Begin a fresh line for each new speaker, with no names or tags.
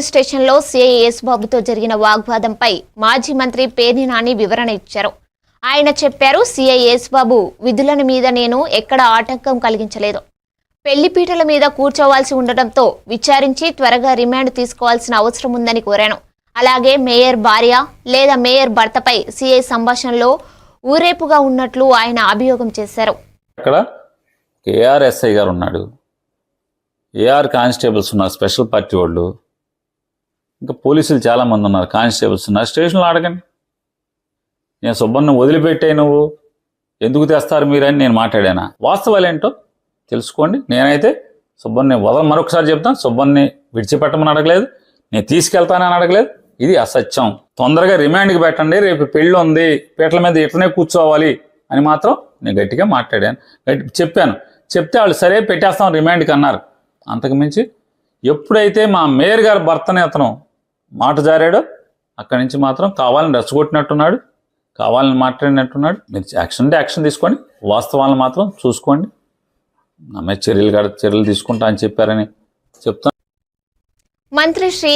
స్టేషన్లో సిఐఎస్ బాబుతో జరిగిన వాగ్వాదంపై మాజీ మంత్రి పేర్ని నాని వివరణ ఇచ్చారు. ఆయన చెప్పారు సిఐఎస్ బాబు విధులను మీద నేను ఎక్కడ ఆటంకం కలిగించలేదు. పెళ్ళిపీటల మీద కూర్చోవాల్సి ఉండటంతో విచారించి త్వరగా రిమాండ్ తీసుకోవాల్సిన అవసరం ఉందని కోరాను. అలాగే మేయర్ భార్య లేదా మేయర్ భర్తపై సిఐ సంభాషణలో ఊరేపుగా ఉన్నట్లు ఆయన అభియోగం చేశారు.
అక్కడ గారు ఉన్నాడు. ఏఆర్ కానిస్టేబుల్స్ ఉన్నారు స్పెషల్ పార్టీ వాళ్ళు. ఇంకా పోలీసులు చాలామంది ఉన్నారు. కానిస్టేబుల్స్ ఉన్నారు. స్టేషన్లో అడగండి నేను సుబ్బన్న వదిలిపెట్టే నువ్వు. ఎందుకు తెస్తారు మీరని నేను మాట్లాడానా? వాస్తవాలు ఏంటో తెలుసుకోండి. నేనైతే సుబ్బన్ని వదల మరొకసారి చెప్తాను. సుబ్బన్ని విడిచిపెట్టమని అడగలేదు. నేను తీసుకెళ్తానని అడగలేదు. ఇది అసత్యం. తొందరగా రిమాండ్కి పెట్టండి. రేపు పెళ్ళి ఉంది. పీటల మీద ఇట్లనే కూర్చోవాలి అని మాత్రం నేను గట్టిగా మాట్లాడాను. గట్టి చెప్పాను. చెప్తే వాళ్ళు సరే పెట్టేస్తాం రిమాండ్కి అన్నారు. అంతకుమించి ఎప్పుడైతే మా మేయర్ గారు భర్తనే అతను మాట జారాడో. అక్కడి నుంచి మాత్రం కావాలని రెచ్చగొట్టినట్టున్నాడు. కావాలని మాట్లాడినట్టున్నాడు. మీరు యాక్షన్ అంటే యాక్షన్ తీసుకోండి వాస్తవాలను మాత్రం చూసుకోండి. ఆమె చర్యలు కాడ చర్యలు తీసుకుంటా అని చెప్పారని చెప్తాను.
మంత్రి శ్రీ